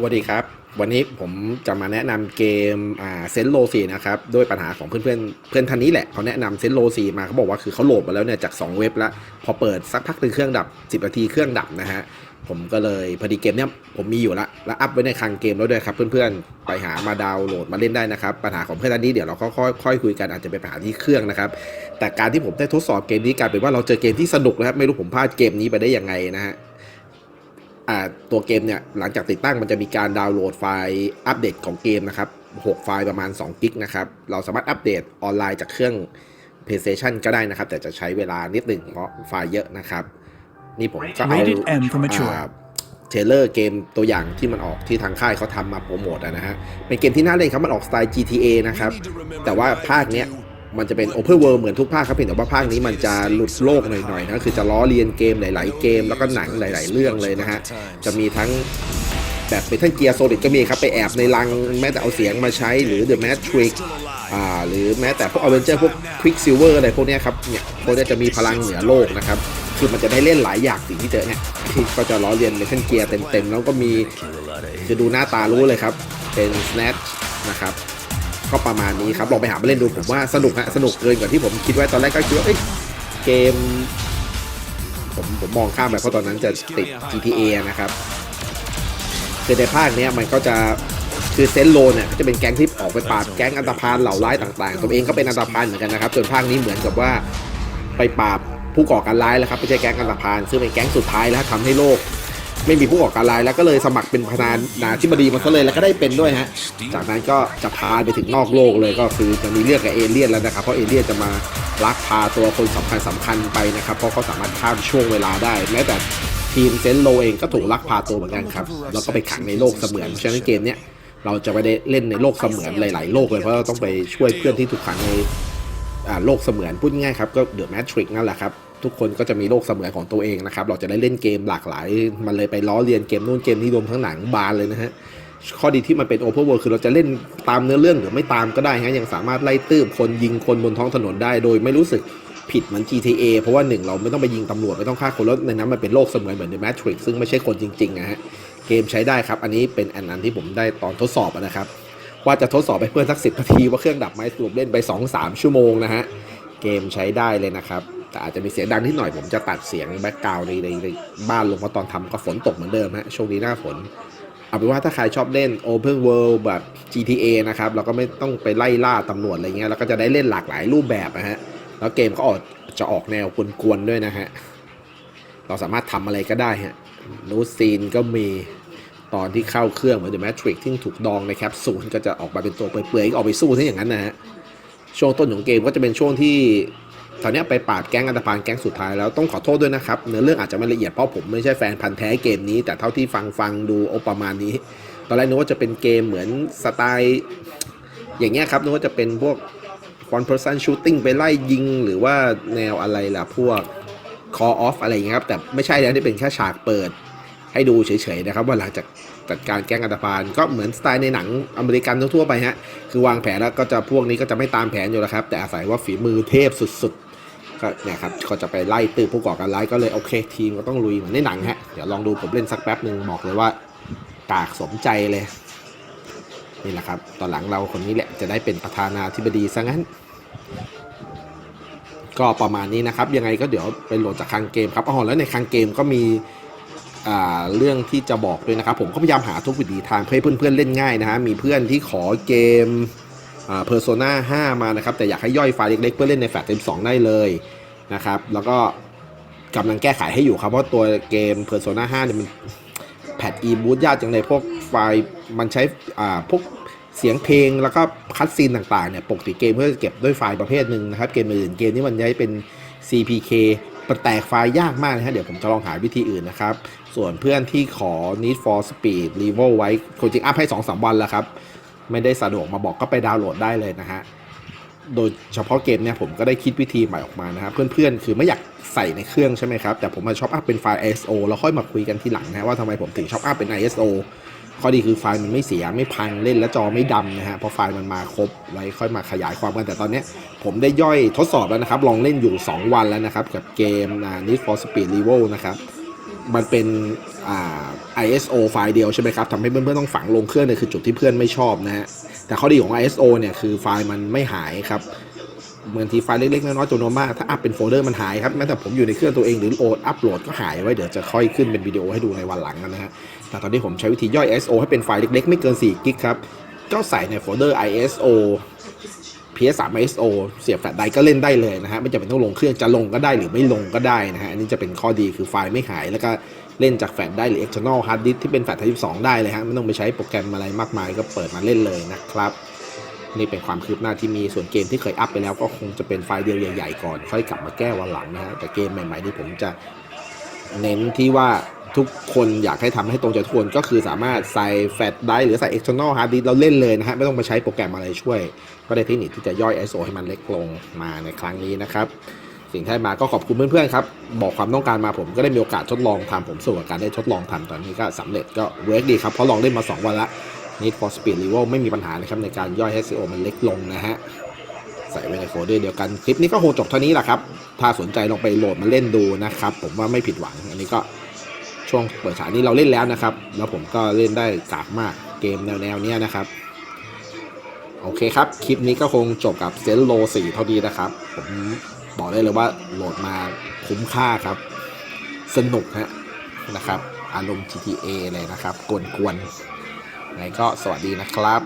สวัสดีครับ วันนี้ผมจะมาแนะนำเกมอ่าเซนโลซีนะครับด้วยปัญหาของเพื่อนเพื่อนเพื่อนท่านนี้แหละเขาแนะนำเซนโลซีมาเขาบอกว่าคือเขาโหลดมาแล้วเนี่ยจาก 2 เว็บแล้ว พอเปิดสักพักหนึ่งเครื่องดับ 10นาทีเครื่องดับนะฮะผมก็เลยพอดีเกมเนี้ยผมมีอยู่ละแล้วอัพไว้ในคลังเกมแล้วด้วยครับเพื่อนๆไปหามาดาวน์โหลดมาเล่นได้นะครับ ปัญหาของเพื่อนท่านนี้เดี๋ยวเราค่อยๆค่อยคุยกันอาจจะเป็นปัญหาที่เครื่องนะครับ แต่การที่ผมได้ทดสอบเกมนี้กลายเป็นว่าเราเจอเกมที่สนุกนะครับไม่รู้ผมพลาดเกมนี้ไปได้ยังไงนะฮะ ตัวเกมเนี่ยหลังจากติดตั้งมันจะมีการดาวน์โหลดไฟล์อัปเดตของเกมนะครับ 6 ไฟล์ประมาณ2กิกนะครับ เราสามารถอัปเดตออนไลน์จากเครื่อง PlayStation ก็ได้นะครับ แต่จะใช้เวลานิดหนึ่งเพราะไฟล์เยอะนะครับ นี่ผมก็เอา Rated M for mature อ่าเทรลเลอร์เกมตัวอย่างที่มันออกที่ทางค่ายเขาทำมาโปรโมทอะนะฮะ เป็นเกมที่น่าเล่นครับ มันออกสไตล์ GTA นะครับ แต่ว่าภาคเนี้ย มันจะเป็น Open World เหมือนทุกภาคครับเพียงแต่ว่าภาคนี้มันจะหลุดโลกหน่อยๆนะคือจะล้อเลียนเกมหลาย ๆ เกมแล้วก็หนังหลาย ๆ เรื่องเลยนะฮะจะมีทั้งแบบเป็นทั้งเกียร์โซลิดก็มีครับ ไปแอบในรังแม้แต่เอาเสียงมาใช้หรือ The Matrix อ่าหรือแม้แต่พวก a v e n g e r พวก Quicksilver อะไรพวกนี้ครับเนี่ยพวกนี้จะมีพลังเหนือโลกนะครับคือมันจะได้เล่นหลายอย่างสิ่งที่เจอเนี่ยที่ก็จะล้อเลียนเป็นทั้งเกียร์เต็มๆแล้วก็มีคือดูหน้าตารู้เลยครับ เป็น Snatch นะครับ ก็ประมาณนี้ครับลองไปหามาเล่นดูผมว่าสนุกฮะสนุกเกินกว่าที่ผมคิดไว้ตอนแรกก็คิดว่าเอ้ยเกม ผมผมมองข้ามไปเพราะตอนนั้นจะติด GTA นะครับคือในภาคนี้มันก็จะคือเซนโลเนี่ยก็จะเป็นแก๊งที่ออกไปปราบแก๊งอันตรพานเหล่าร้ายต่างๆตัวเองก็เป็นอันตรพานเหมือนกันนะครับจนภาคนี้เหมือนกับว่าไปปราบผู้ก่อการร้ายแล้วครับไม่ใช่แก๊งอันตรพานซึ่งเป็นแก๊งสุดท้ายแล้วทำให้โลก ไม่มีผู้ก่อการร้ายแล้วก็เลยสมัครเป็นประธานาธิบดีมาซะเลยแล้วก็ได้เป็นด้วยฮะ จากนั้นก็จะพาไปถึงนอกโลกเลยก็คือจะมีเรื่องกับเอเลี่ยนแล้วนะครับ เพราะเอเลี่ยนจะมาลักพาตัวคนสำคัญสำคัญไปนะครับ เพราะเขาสามารถข้ามช่วงเวลาได้แม้แต่ทีมเซนโลเองก็ถูกลักพาตัวเหมือนกันครับ แล้วก็ไปขังในโลกเสมือนเพราะฉะนั้นเกมเนี้ยเราจะไม่ได้เล่นในโลกเสมือนหลาย ๆ โลกเลยเพราะเราต้องไปช่วยเพื่อนที่ถูกขังในอ่าโลกเสมือนพูดง่ายๆครับก็เดอะแมทริกนั่นแหละครับ ทุกคนก็จะมีโลกเสมือนของตัวเองนะครับ เราจะได้เล่นเกมหลากหลาย มันเลยไปล้อเลียนเกมนู่นเกมนี้รวมทั้งหนังบานเลยนะฮะ ข้อดีที่มันเป็นโอเพนเวิลด์คือเราจะเล่นตามเนื้อเรื่องหรือไม่ตามก็ได้ฮะ ยังสามารถไล่ตื้มคนยิงคนบนท้องถนนได้ โดยไม่รู้สึกผิดเหมือน GTA เพราะว่าหนึ่งเราไม่ต้องไปยิงตำรวจไม่ต้องฆ่าคนแล้วในนั้นมันเป็นโลกเสมือนเหมือน The Matrix ซึ่งไม่ใช่คนจริงๆนะฮะ เกมใช้ได้ครับ อันนี้เป็นอันนั้นที่ผมได้ตอนทดสอบนะครับ ว่าจะทดสอบไปเพื่อนสักสิบนาทีว่าเครื่องดับไหมสรุปเล่นไป 2-3 ชั่วโมงนะฮะ เกมใช้ได้เลยนะครับ แต่อาจจะมีเสียงดังนิดหน่อยผมจะตัดเสียงแบ็กกราวด์ในในในบ้านลงเพราะตอนทำก็ฝนตกเหมือนเดิมฮะช่วงนี้หน้าฝน เอาเป็นว่าถ้าใครชอบเล่น Open World แบบ GTA นะครับเราก็ไม่ต้องไปไล่ล่าตำรวจอะไรเงี้ยแล้วก็จะได้เล่นหลากหลายรูปแบบนะฮะแล้วเกมก็ออกจะออกแนวกวนๆด้วยนะฮะเราสามารถทำอะไรก็ได้ฮะนูซีนก็มีตอนที่เข้าเครื่องเหมือน The Matrix ที่ถูกดองในแคปซูลก็จะออกมาเป็นตัวเปื่อยๆก็ออกไปสู้ซะอย่างนั้นนะฮะช่วงต้นของเกมก็จะเป็นช่วงที่ ตอนนี้ไปปราบแก๊งอันธพาลแก๊งสุดท้ายแล้วต้องขอโทษด้วยนะครับเนื้อเรื่องอาจจะไม่ละเอียดเพราะผมไม่ใช่แฟนพันธ์แท้เกมนี้ แต่เท่าที่ฟังฟังดูโอประมาณนี้ ตอนแรกนึกว่าจะเป็นเกมเหมือนสไตล์อย่างเงี้ยครับนึกว่าจะเป็นพวก one person shooting ไปไล่ยิงหรือว่าแนวอะไรล่ะพวก call off อะไรอย่างเงี้ยครับแต่ไม่ใช่แล้วนี่เป็นแค่ฉากเปิด ให้ดูเฉยๆนะครับว่าหลังจากจัดการแก๊งอันธพาลก็เหมือนสไตล์ในหนังอเมริกันทั่วไปฮะคือวางแผนแล้วก็จะพวกนี้ก็จะไม่ตามแผนอยู่แล้วครับ แต่อาศัยว่าฝีมือเทพสุดๆ ก็เนี่ยครับก็จะไปไล่ตื้อผู้ก่อการร้ายก็เลยโอเค ทีมก็ต้องลุยเหมือนในหนังฮะเดี๋ยวลองดูผมเล่นสักแป๊บหนึ่งบอกเลยว่ากากสมใจเลยนี่แหละครับตอนหลังเราคนนี้แหละจะได้เป็นประธานาธิบดีซะงั้น ก็ประมาณนี้นะครับ ยังไงก็เดี๋ยวไปโหลดจากคังเกมครับอ๋อแล้วในคังเกมก็มีอ่าเรื่องที่จะบอกด้วยนะครับ ผมก็พยายามหาทุกวิธีทางเพื่อเพื่อนๆเล่นง่ายนะฮะมีเพื่อนที่ขอเกม อ่า Persona 5มานะครับ แต่อยากให้ย่อยไฟล์เล็กๆ เพื่อเล่นในแฟลชเต็ม2ได้เลยนะครับ แล้วก็กำลังแก้ไขให้อยู่ครับ เพราะตัวเกม Persona 5เนี่ยมันแพทอีบูตยากจังเลยพวกไฟล์มันใช้อ่าพวกเสียงเพลงแล้วก็คัดซีนต่างๆเนี่ยปกติเกมเพื่อจะเก็บด้วยไฟล์ประเภทหนึ่งนะครับ เกมอื่นเกมนี้มันใช้เป็น CPK มันแตกไฟล์ยากมากนะฮะเดี๋ยวผมจะลองหาวิธีอื่นนะครับ ส่วนเพื่อนที่ขอ Need for Speed Level ไว้คนจริงอัพให้ 2-3 วันแล้วครับ ไม่ได้สะดวกมาบอกก็ไปดาวน์โหลดได้เลยนะฮะโดยเฉพาะเกมเนี่ยผมก็ได้คิดวิธีใหม่ออกมานะครับเพื่อนๆ คือไม่อยากใส่ในเครื่องใช่ไหมครับ แต่ผมมาชอบอัพเป็นไฟล์ ISO แล้วค่อยมาคุยกันทีหลังนะว่าทำไมผมถึงชอบอัพเป็น ISO ข้อดีคือไฟล์มันไม่เสียไม่พังเล่นแล้วจอไม่ดำนะฮะเพราะไฟล์มันมาครบไว้ค่อยมาขยายความกันแต่ตอนนี้ผมได้ย่อยทดสอบแล้วนะครับ ลองเล่นอยู่ 2 วันแล้วนะครับ กับเกม Need for Speed Level นะครับ มันเป็นอ่า ISO ไฟล์เดียวใช่ไหมครับทำให้เพื่อนๆต้องฝังลงเครื่องเนี่ยคือจุดที่เพื่อนไม่ชอบนะฮะแต่ข้อดีของ ISO เนี่ยคือไฟล์มันไม่หายครับบางทีไฟล์เล็กๆน้อยๆจำนวนมากถ้าอัพเป็นโฟลเดอร์มันหายครับแม้แต่ผมอยู่ในเครื่องตัวเองหรือโหลดอัพโหลดก็หายไว้เดี๋ยวจะค่อยขึ้นเป็นวิดีโอให้ดูในวันหลังนะฮะแต่ตอนนี้ผมใช้วิธีย่อย ISO ให้เป็นไฟล์เล็กๆ ไม่เกิน4กิกครับก็ใส่ในโฟลเดอร์ ISO PS3 ISO เสียบแฟลชไดรฟ์ก็เล่นได้เลยนะฮะไม่จำเป็นต้องลงเครื่องจะลงก็ได้หรือไม่ลงก็ได้นะฮะอันนี้จะเป็นข้อดีคือไฟล์ไม่หายแล้วก็เล่นจากแฟลชได้หรือ external hard disk ที่เป็นแฟลช32ได้เลยฮะไม่ต้องไปใช้โปรแกรมอะไรมากมายก็เปิดมาเล่นเลยนะครับนี่เป็นความคืบหน้าที่มีส่วนเกมที่เคยอัพไปแล้วก็คงจะเป็นไฟล์เดียวใหญ่ๆก่อน ค่อยกลับมาแก้วันหลังนะฮะแต่เกมใหม่ๆที่ผมจะเน้นที่ว่า ทุกคนอยากให้ทำให้ตรงใจทุกคนก็คือสามารถใส่แฟลชไดร์หรือใส่ external hard disk เราเล่นเลยนะฮะ ไม่ต้องไปใช้โปรแกรมอะไรช่วย ก็ได้เทคนิคที่จะย่อย ISO ให้มันเล็กลงมาในครั้งนี้นะครับ สิ่งที่ได้มาก็ขอบคุณเพื่อนๆครับ บอกความต้องการมาผมก็ได้มีโอกาสทดลองทำผมสนุกกับการได้ทดลองทำตอนนี้ก็สำเร็จก็เวิร์กดีครับ เพราะลองเล่นมา 2 วันละ Need for Speed Level ไม่มีปัญหานะครับในการย่อย SEO มันเล็กลงนะฮะใส่ไว้ในโฟลเดอร์เดียวกัน คลิปนี้ก็คงจบเท่านี้แหละครับ ถ้าสนใจลองไปโหลดมาเล่นดูนะครับ ผมว่าไม่ผิดหวัง อันนี้ก็ ช่วงเปิดฉายนี้เราเล่นแล้วนะครับ แล้วผมก็เล่นได้กากมากเกมแนวๆเนี้ยนะครับ โอเคครับ คลิปนี้ก็คงจบกับเซนโล4เท่านี้นะครับ ผมบอกได้เลยว่าโหลดมาคุ้มค่าครับ สนุกฮะนะครับ อารมณ์ GTA เลยนะครับ กวนๆไงก็สวัสดีนะครับ